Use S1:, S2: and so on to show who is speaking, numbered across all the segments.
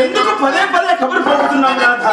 S1: ఎందుకు పదే పదే కబురు
S2: పంపుతున్నాం రాధా?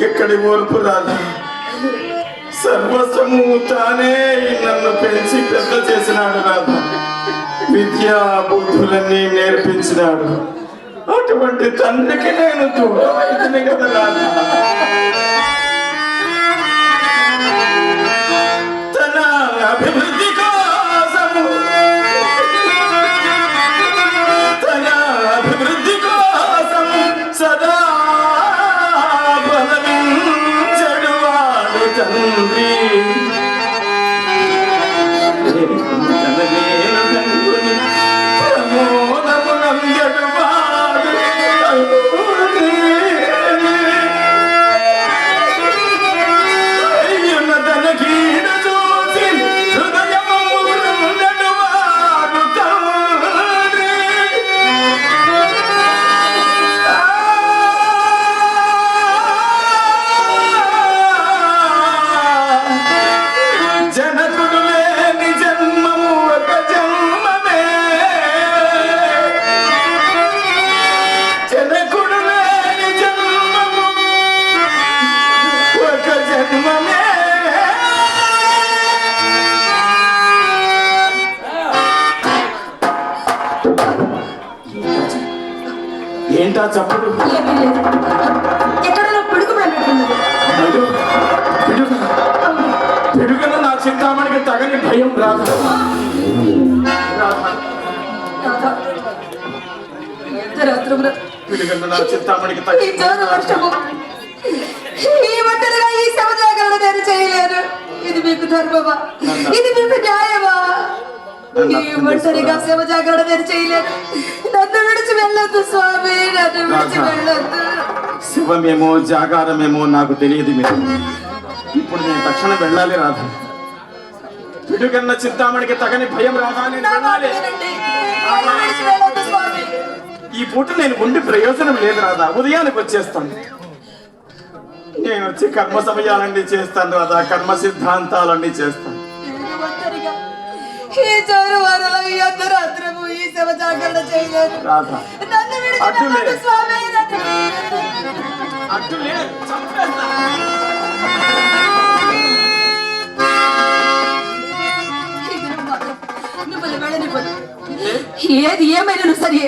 S1: ఇంకెక్కడి ఓర్పు రాదా? సర్వస్వము తానే నన్ను పెంచి పెద్ద చేసినాడు రాధా విద్యా బుద్ధులన్నీ నేర్పించినాడు. అటువంటి తండ్రికి నేను దూరమైతుంది కదా ఏంటా చప్పుడు
S2: ఏమీ లేదు ఎక్కడో పిడుగు పడినట్టున్నది
S1: అయ్యో, పిడుగు పిడుగున నా చింతామణికి తగని భయం రాదు రాధా,
S2: రాధా ఎంత రాత్రమున
S1: పిడుగున నా చింతామణికి
S2: ఈ
S1: తగని
S2: జోరు వర్షము ఈ ఒంటరిగా ఈ సముద్రాలను నేను చేయలేను ఇది మీకు ధర్మమా ఇది మీకు న్యాయమా ఈ ఒంటరిగా శివ జాగరణ నేను చేయలేను నన్ను విడిచి వెళ్ళొద్దు స్వామి నన్ను విడిచి. వెళ్ళొద్దు.
S1: శివమేమో జాగారమేమో నాకు తెలియదు మీరు ఇప్పుడు నేను తక్షణం వెళ్ళాలి రాధా. పిడుగన్న చింతామణికి తగని భయం రాధా నేను
S2: నా మాట
S1: వెళ్ళాలి
S2: వినండి. నన్ను విడిచి వెళ్ళొద్దు స్వామి.
S1: ఈ పూట నేను ఉండి ప్రయోజనం లేదు రాధా. ఉదయానికి వచ్చేస్తాను. నేను వచ్చి కర్మ సమయాలన్నీ చేస్తాను రాధా. కర్మ సిద్ధాంతాలన్నీ చేస్తాను.
S2: ఈ జోరు వారలో ఈ అర్ధరాత్రము నన్ను విడిచి స్వామి ఏది ఏమైనా సరే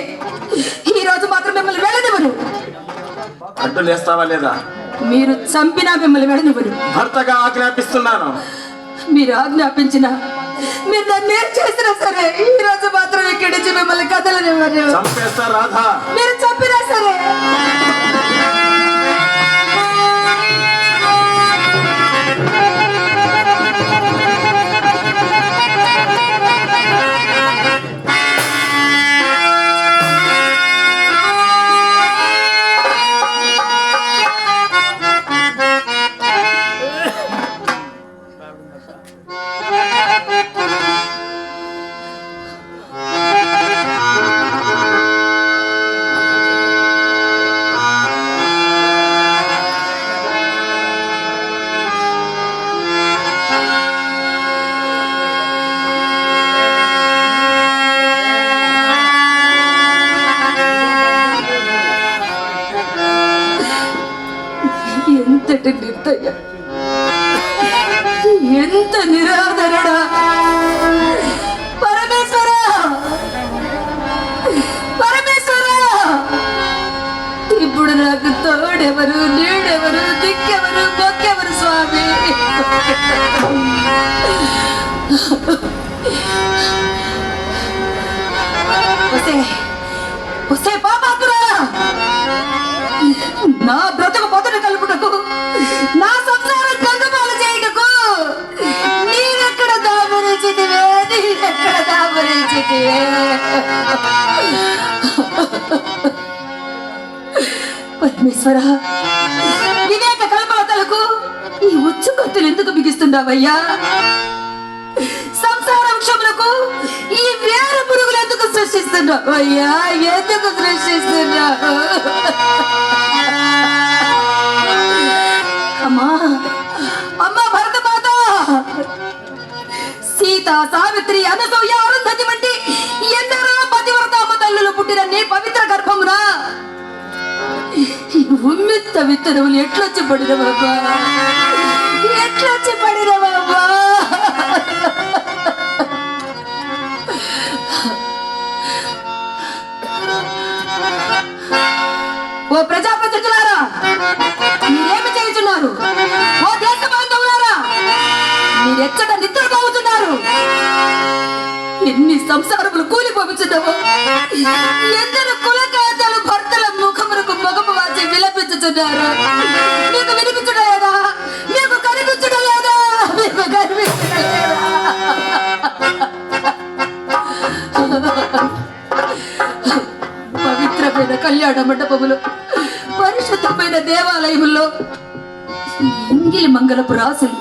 S2: ఈ రోజు మాత్రం మిమ్మల్ని వెళ్ళనివ్వను.
S1: అడ్డు లేస్తావా లేదా?
S2: మీరు చంపినా మిమ్మల్ని వెళ్ళనివ్వను.
S1: భర్తగా ఆజ్ఞాపిస్తున్నాను.
S2: మీరు ఆజ్ఞాపించిన మీరు నన్ను ఏం చేసినా సరే ఈ రోజు మాత్రం ఇక్కడి నుంచి మిమ్మల్ని
S1: రాధా.
S2: మీరు చంపినా సరే ఇప్పుడు నాకు తోడెవరు నీడెవరు దిక్కెవరు మొక్కెవరు స్వామి? వస్తే వస్తే నా బ్రతుకు పొదను కలుపుటకు నా సంసారం కందుపాలు చేయటకు నీవెక్కడ దాపరించితివే నీవెక్కడ దాపరించితివే పరమేశ్వర వివేక కల్పలతలకు ఈ ఉచ్చు కత్తులు ఎందుకు బిగిస్తున్నావయ్యా సంసార వృక్షములకు ఈ వేరు పురుగులు ఎందుకు సృష్టిస్తున్నావు అయ్యా ఎందుకు సృష్టిస్తున్నావు ఉమ్మెత్త విత్తనములు ఎట్లొచ్చి పడినవబ్బా ఎట్లొచ్చి బాబా ఓ ప్రజాప్రతినిధులారా మీరేమి చేయుచున్నారు? ఓ దేశ బాంధవులారా మీరెచ్చట నిద్రపోతున్నారు ఎన్ని సంసారములు కూలిపోవచ్చున్నావో ఎందరు కులకారు ముఖము వాచి విలపించుచున్నారు మీకు వినిపించడం లేదా మీకు కనిపించడం లేదా మీకు కనిపించడం పవిత్రమైన కళ్యాణ మండపములు పరిశుద్ధమైన దేవాలయంలో ఇంగిలి మంగళపు రాసులు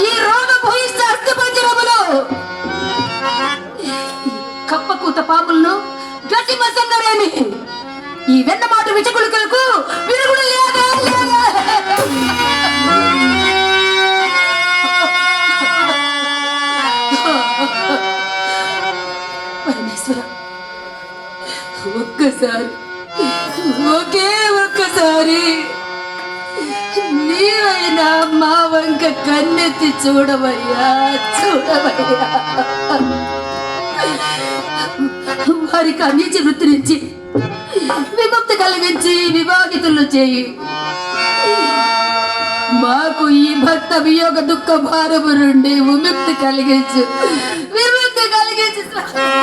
S2: ఈ రోగ భూయిష్ట అస్థిపంజరములో కప్పకూత పాములను గట్టి మసందరేమి ఈ వెన్నమాట విచకులుకలకు విరుగుడు లేదా. పరమేశ్వర ఒక్కసారి ఒకే ఒక్కసారి నీవైనా మా వంక కన్నెత్తి చూడవయ్యా చూడవయ్యా. వారికి అన్నిచి వృత్తి నుంచి విముక్తి కలిగించి వివాహితులు చేయి. మాకు ఈ భక్త వియోగ దుఃఖ భారము నుండి విముక్తి కలిగించు. విముక్తి కలిగించు.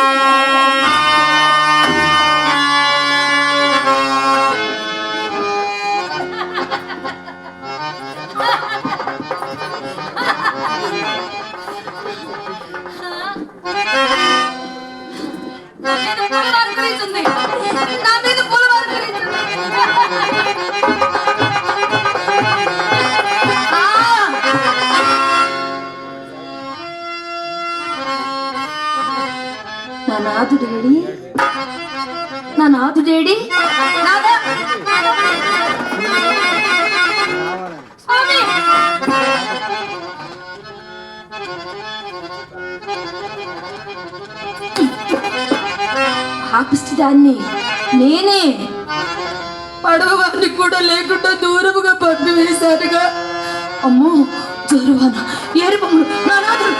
S2: పాపిష్టిదాన్ని నేనే. పడవవాన్ని కూడా లేకుండా దూరముగా పంపి వేశానుగా అమ్మో జరువాన. ఏరుబొమ్మలు నా నాథుడు,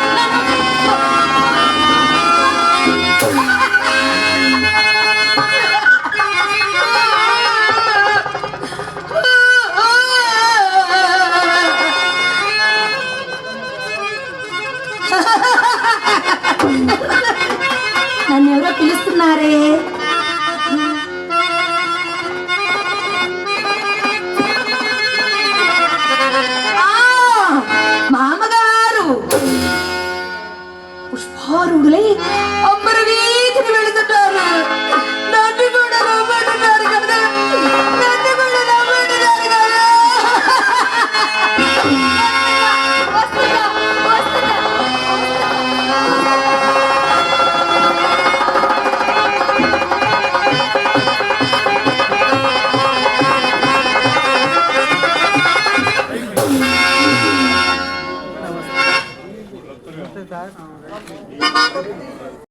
S2: ఎవరో మామగారు. పుష్పారుడులై